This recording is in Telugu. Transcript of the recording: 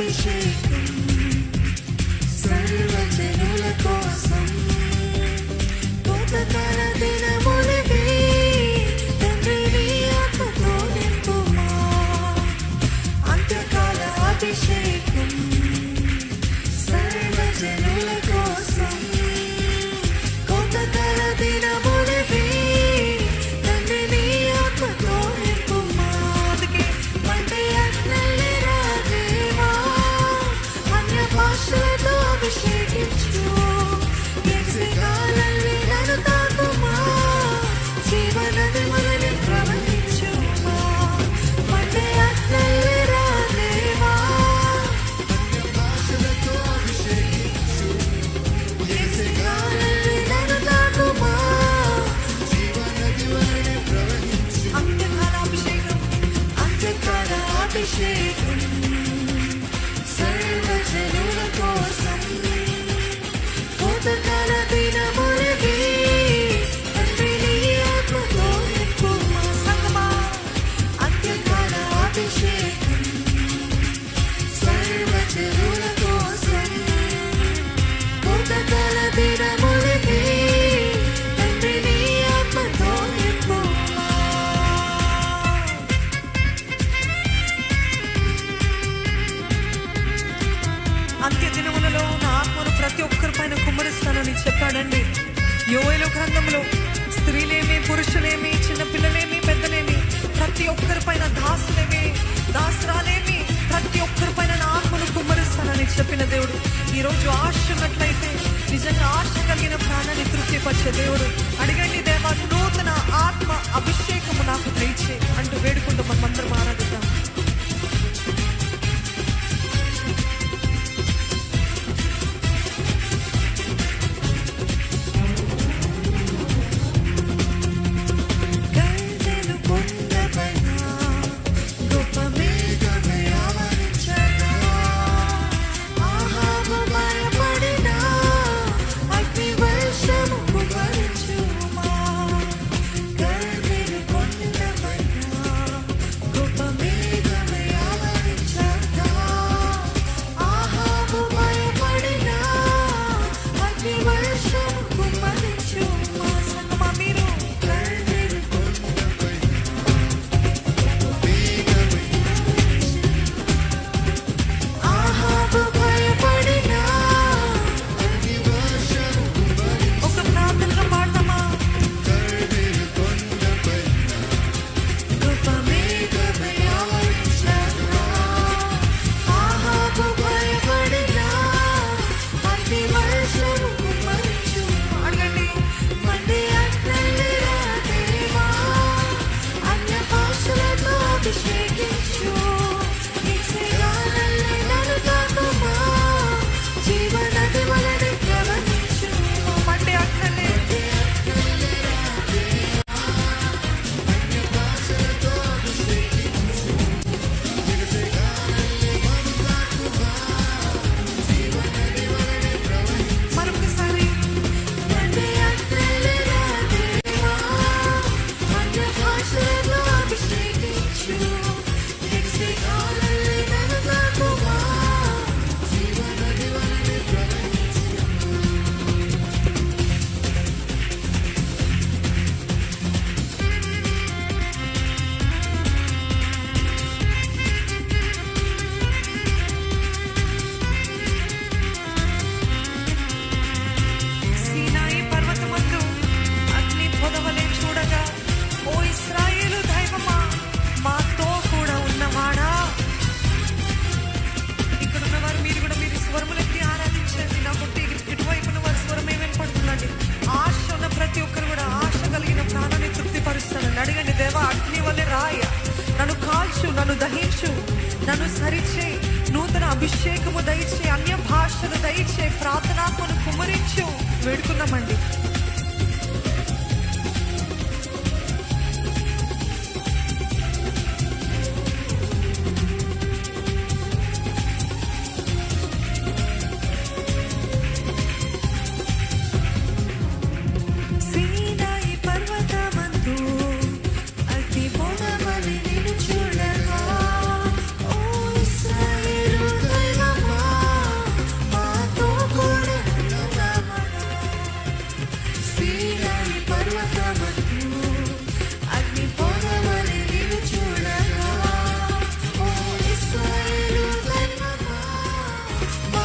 Say that you గ్రంథంలో స్త్రీలేమి పురుషులేమి చిన్న పిల్లలేమి పెద్దలేమి ప్రతి ఒక్కరిపైన దాసులేమి దాసరాలేమి ప్రతి ఒక్కరిపైన పైన ఆత్మను కుమ్మరిస్తానని చెప్పిన దేవుడు. ఈరోజు ఆశ ఉన్నట్లయితే నిజంగా ఆశ కలిగిన ప్రాణాన్ని తృప్తిపరిచే దేవుడు. అడిగండి దేవా నూతన ఆత్మ అభిషేకం ప్రార్థన కొను కుమరించు వేడుకున్నామండి Bye.